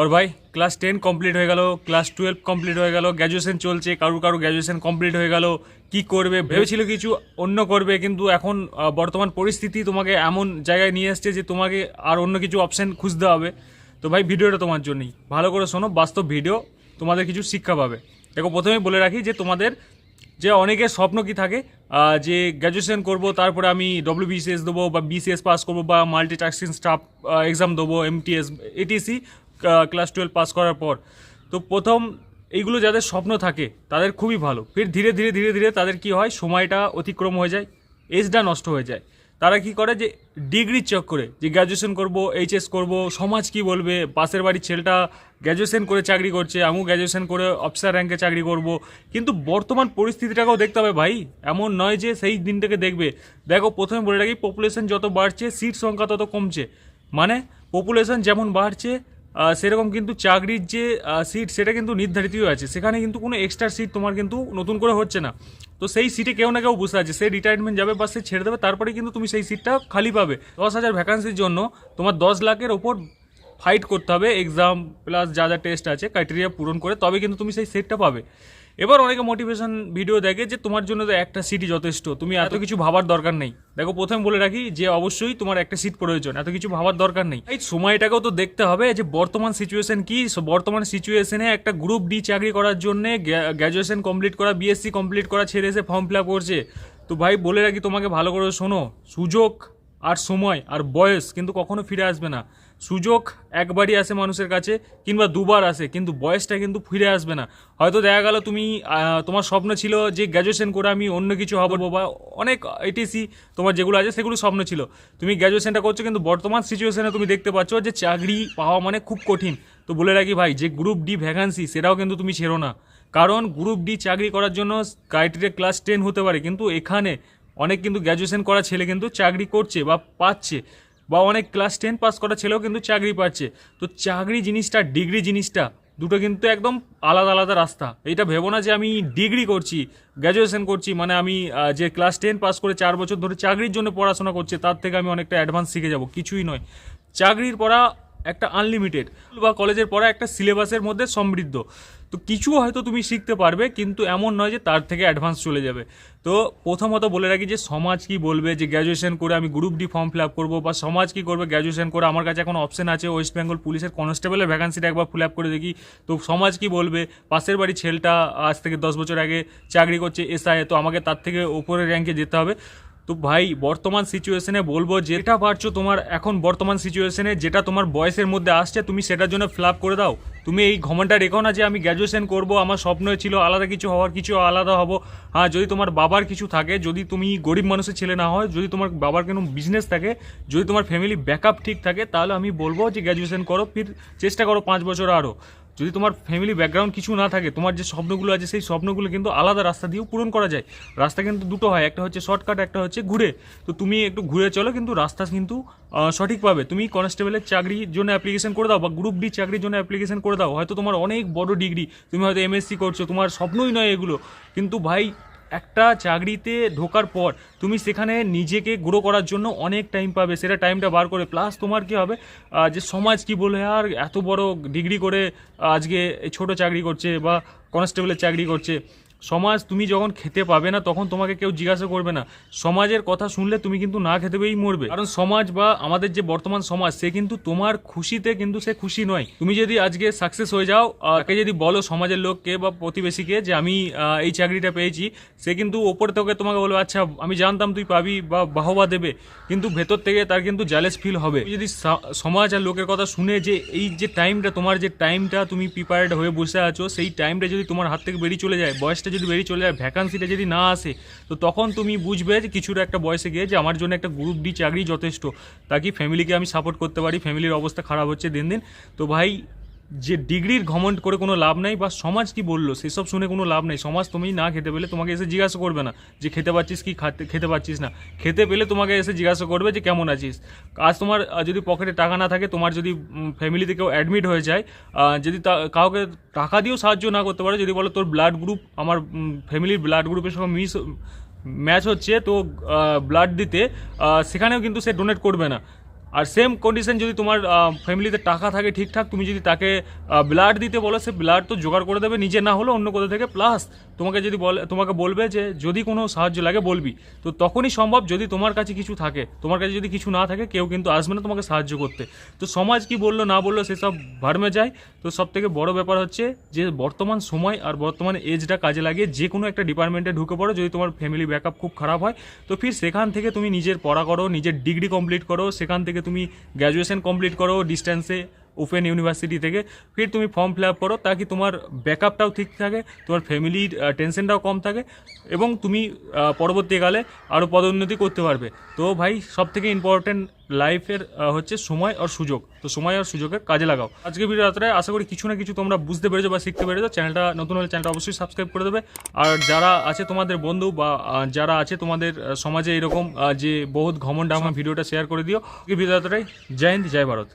ওর ভাই class ten complete হয়ে গেল ক্লাস টুয়েলভ কমপ্লিট হয়ে গেল গ্র্যাজুয়েশন চলছে কারুর কারু গ্র্যাজুয়েশন কমপ্লিট হয়ে গেল, কি করবে ভেবেছিল কিছু? অন্য করবে, কিন্তু এখন বর্তমান পরিস্থিতি তোমাকে এমন জায়গায় নিয়ে এসছে যে তোমাকে আর অন্য কিছু অপশন খুঁজতে হবে। তো ভাই, ভিডিওটা তোমার জন্যই। ভালো করে শোনো, বাস্তব ভিডিও তোমাদের কিছু শিক্ষা পাবে। দেখো, প্রথমেই বলে রাখি যে তোমাদের যে অনেকের স্বপ্ন কি থাকে যে গ্র্যাজুয়েশন করব, তারপরে আমি ডব্লিউ বিসিএস দেবো বা বিসিএস পাস করব বা মাল্টিটাস্কিং স্টাফ এক্সাম দেবো MTS ATC class twelve pass করার পর। তো প্রথম এইগুলো যাদের স্বপ্ন থাকে, তাদের খুবই ভালো। ফির ধীরে ধীরে ধীরে ধীরে তাদের কি হয়, সময়টা অতিক্রম হয়ে যায় এজটা নষ্ট হয়ে যায়। তারা কি করে যে ডিগ্রির চক্করে যে গ্র্যাজুয়েশন করব এইচএস করব, সমাজ কি বলবে, পাশের বাড়ির ছেলেটা গ্র্যাজুয়েশন করে চাকরি করছে, আমিও গ্র্যাজুয়েশন করে অফিসার র্যাঙ্কে চাকরি করব। কিন্তু বর্তমান পরিস্থিতিটাকেও দেখতে হবে ভাই, এমন নয় যে সেই দিনটাকে দেখবে। দেখো, প্রথমে বলে রাখি পপুলেশন যত বাড়ছে সিট সংখ্যা তত কমছে। মানে পপুলেশন যেমন বাড়ছে সেরকম কিন্তু চাকরির যে সিট সেটা কিন্তু নির্ধারিতই আছে। সেখানে কিন্তু কোনো এক্সট্রা সিট তোমার কিন্তু নতুন করে হচ্ছে না। তো সেই সিটে কেউ না কেউ বসে আছে। সে রিটায়ারমেন্ট যাবে বা সে ছেড়ে দেবে, তারপরে কিন্তু তুমি সেই সিটটা খালি পাবে। দশ হাজার ভ্যাকান্সির জন্য তোমার দশ লাখের ওপর ফাইট করতে হবে। এক্সাম প্লাস যা যা টেস্ট আছে ক্রাইটেরিয়া পূরণ করে, তবে কিন্তু তুমি সেই সিটটা পাবে। এবার অনেকে মোটিভেশন ভিডিও দেখে যে তোমার জন্য তো একটা সিটই যথেষ্ট। তুমি এত কিছু ভাবার দরকার নেই। দেখো প্রথম বলে রাখি যে অবশ্যই তোমার একটা সিট প্রয়োজন এত কিছু ভাবার দরকার নেই। এই সময়টাকেও তো দেখতে হবে যে বর্তমান সিচুয়েশন কি। বর্তমান সিচুয়েশনে একটা গ্রুপ ডি চাকরি করার জন্য গ্র্যাজুয়েশন কমপ্লিট করা বিএসসি কমপ্লিট করা ছেড়ে এসে ফর্ম ফিল আপ করছে। তো ভাই বলে রাখি তোমাকে ভালো করে শোনো। সুযোগ আর সময় আর বয়স কিন্তু কখনো ফিরে আসবে না। সুযোগ একবারই আসে মানুষের কাছে কিংবা দুবার আসে, কিন্তু বয়সটা কিন্তু ফিরে আসবে না। হয়তো দেখা গেল তুমি তোমার স্বপ্ন ছিল যে গ্র্যাজুয়েশন করে আমি অন্য কিছু হব বা অনেক এটিসি তোমার যেগুলো আছে সেগুলো স্বপ্ন ছিল। তুমি গ্র্যাজুয়েশনটা করছ কিন্তু বর্তমান সিচুয়েশনে তুমি দেখতে পাচ্ছ যে চাকরি পাওয়া মানে খুব কঠিন। তো বলে রাখি ভাই, যে গ্রুপ ডি ভ্যাকান্সি সেটাও কিন্তু তুমি ছেড়ো না। কারণ গ্রুপ ডি চাকরি করার জন্য ক্রাইটেরিয়া ক্লাস টেন হতে পারে, কিন্তু এখানে অনেক কিন্তু গ্র্যাজুয়েশন করা ছেলে কিন্তু চাকরি করছে বা পাচ্ছে, বা অনেক ক্লাস টেন পাস করা ছেলেও কিন্তু চাকরি পাচ্ছে। তো চাকরি জিনিসটা ডিগ্রি জিনিসটা দুটো কিন্তু একদম আলাদা আলাদা রাস্তা। এটা ভেবো না যে আমি ডিগ্রি করছি গ্র্যাজুয়েশন করছি মানে আমি যে ক্লাস টেন পাস করে চার বছর ধরে চাকরির জন্য পড়াশোনা করছে, তার থেকে আমি অনেকটা অ্যাডভান্স শিখে যাব, কিছুই নয়। চাকরির পড়া একটা আনলিমিটেড বা কলেজের পড়া একটা সিলেবাসের মধ্যে সমৃদ্ধ। তো কিছু হয়তো তুমি শিখতে পারবে, কিন্তু এমন নয় যে তার থেকে অ্যাডভান্স চলে যাবে। তো প্রথমত বলে রাখি যে সমাজ কি বলবে, যে গ্র্যাজুয়েশন করে আমি group D form fill up করব, বা সমাজ কি করবে গ্র্যাজুয়েশন করে আমার কাছে এখন অপশন আছে ওয়েস্ট বেঙ্গল পুলিশের কনস্টেবলের ভ্যাকান্সিটা একবার ফিল আপ করে দেখি। তো সমাজ কি বলবে, পাশের বাড়ির ছেলেটা আজ থেকে দশ বছর আগে চাকরি করছে এসআই তো আমাকে তার থেকে ওপরের র্যাঙ্কে যেতে হবে। তো ভাই, বর্তমান সিচুয়েশনে বলব যেটা পারছ তোমার এখন বর্তমান সিচুয়েশনে যেটা তোমার বয়সের মধ্যে আসছে, তুমি সেটার জন্য ফ্লাপ করে দাও। তুমি এই ঘমনটা রেখো না যে আমি গ্র্যাজুয়েশন করব, আমার স্বপ্ন ছিল আলাদা কিছু হওয়ার, কিছু আলাদা হব। হ্যাঁ যদি তোমার বাবার কিছু থাকে, যদি তুমি গরিব মানুষের ছেলে না হয়, যদি তোমার বাবার কোনো বিজনেস থাকে, যদি তোমার ফ্যামিলি ব্যাকআপ ঠিক থাকে, তাহলে আমি বলব যে গ্র্যাজুয়েশন করো, ফির চেষ্টা করো পাঁচ বছর আরও। যদি তোমার ফ্যামিলি ব্যাকগ্রাউন্ড কিছু না থাকে, তোমার যে স্বপ্নগুলো আছে, সেই স্বপ্নগুলো কিন্তু আলাদা রাস্তা দিয়েও পূরণ করা যায়। রাস্তা কিন্তু দুটো হয়, একটা হচ্ছে শর্টকাট একটা হচ্ছে ঘুরে। তো তুমি একটু ঘুরে চলো, কিন্তু রাস্তা কিন্তু সঠিক পাবে। তুমি কনস্টেবলের চাকরির জন্য অ্যাপ্লিকেশন করে দাও বা গ্রুপ ডি চাকরির জন্য অ্যাপ্লিকেশন করে দাও। হয়তো তোমার অনেক বড় ডিগ্রি তুমি হয়তো এমএসসি করছ, তোমার স্বপ্নই নয় এগুলো। কিন্তু ভাই একটা চাকরিতে ঢোকার পর তুমি সেখানে নিজেকে গ্রো করার জন্য অনেক টাইম পাবে। সেটা টাইমটা বার করে। প্লাস তোমার কি হবে? যে সমাজ কি বলে, আর এত বড় ডিগ্রি করে আজকে ছোট চাকরি করছে বা কনস্টেবলের চাকরি করছে। সমাজ তুমি যখন খেতে পাবে না, তখন তোমাকে কেউ জিজ্ঞাসা করবে না। সমাজের কথা শুনলে তুমি কিন্তু না খেতে পেয়েই মরবে। কারণ সমাজ বা আমাদের যে বর্তমান সমাজ, সে কিন্তু তোমার খুশিতে কিন্তু সে খুশি নয়। তুমি যদি আজকে সাকসেস হয়ে যাও তাকে যদি বলো সমাজের লোককে বা প্রতিবেশীকে যে আমি এই চাকরিটা পেয়েছি, সে কিন্তু ওপর থেকে তোমাকে বলবে আচ্ছা আমি জানতাম তুই পাবি বা বাহবা দেবে। কিন্তু ভেতর থেকে তার কিন্তু জ্যালেস ফিল হবে। যদি সমাজ আর লোকের কথা শুনে যে এই যে টাইমটা তোমার যে টাইমটা তুমি প্রিপেয়ার্ড হয়ে বসে আছো, সেই টাইমটা যদি তোমার হাত থেকে বেরিয়ে চলে যায়, বয়সটা যদি বেরিয়ে চলে যায় ভ্যাকান্সিটা যদি না আসে, তো তখন তুমি বুঝবে যে কিছুটা একটা বয়সে গিয়ে যে আমার জন্য একটা গ্রুপ ডি চাকরি যথেষ্ট। তাকে ফ্যামিলিকে আমি সাপোর্ট করতে পারি? ফ্যামিলির অবস্থা খারাপ হচ্ছে দিন দিন। তো ভাই যে ডিগ্রির ঘমন্ড করে কোনো লাভ নাই বা সমাজ কি বলল, সেসব শুনে কোনো লাভ নেই। সমাজ তুমি না খেতে পেলে তোমাকে এসে জিজ্ঞাসা করবে না যে খেতে পাচ্ছিস কি, খাতে, খেতে পাচ্ছিস না। খেতে পেলে তোমাকে এসে জিজ্ঞাসা করবে যে কেমন আছিস। আজ তোমার যদি পকেটে টাকা না থাকে, তোমার যদি ফ্যামিলিতে কেউ অ্যাডমিট হয়ে যায় যদি কাউকে টাকা দিয়েও সাহায্য না করতে পারে, যদি বলো তোর ব্লাড গ্রুপ আমার ফ্যামিলির ব্লাড গ্রুপের সঙ্গে মিস ম্যাচ হচ্ছে, তো ব্লাড দিতে সেখানেও কিন্তু সে ডোনেট করবে না। আর সেম কন্ডিশন যদি তোমার ফ্যামিলিতে টাকা থাকে ঠিকঠাক, তুমি যদি তাকে ব্লাড দিতে বলো, সে ব্লাড তো জোগাড় করে দেবে, নিজে না হলে অন্য কোথাও থেকে প্লাস তোমাকে যদি বলে, তোমাকে বলবে যে যদি কোনো সাহায্য লাগে বলবি। তো তখনই সম্ভব যদি তোমার কাছে কিছু থাকে। তোমার কাছে যদি কিছু না থাকে, কেউ কিন্তু আসবে না তোমাকে সাহায্য করতে। তো সমাজ কি বলল, না বলল সেসব ভার্মে যায়। তো সব থেকে বড় ব্যাপার হচ্ছে যে বর্তমান সময় আর বর্তমান এজটা কাজে লাগিয়ে যে কোনো একটা ডিপার্টমেন্টে ঢুকে পড়ো, যদি তোমার ফ্যামিলি ব্যাকআপ খুব খারাপ হয়। তো ফির সেখান থেকে তুমি নিজের পড়া করো, নিজের ডিগ্রি কমপ্লিট করো, সেখান থেকে তুমি গ্র্যাজুয়েশন কমপ্লিট করো ডিস্টেন্সে ওপেন ইউনিভার্সিটি থেকে। ফির তুমি ফর্ম ফিল আপ করো তাকি তোমার ব্যাকআপটাও ঠিক থাকে তোমার ফ্যামিলির টেনশনটাও কম থাকে এবং তুমি পরবর্তীকালে আরও পদোন্নতি করতে পারবে। তো ভাই সব থেকে ইম্পর্টেন্ট লাইফের হচ্ছে সময় আর সুযোগ। তো সময় আর সুযোগের কাজে লাগাও। আজকে ভিডিও রাত্রে আশা করি কিছু না কিছু তোমরা বুঝতে পেরেছ বা শিখতে পেরেছ। চ্যানেলটা নতুন হলে চ্যানেলটা অবশ্যই সাবস্ক্রাইব করে দেবে। আর যারা আছে তোমাদের বন্ধু বা যারা আছে তোমাদের সমাজে এরকম যে বহুত ঘমন্ড আমার ভিডিওটা শেয়ার করে দিও। ভিডিও রাত্রে জয় হিন্দ জয় ভারত।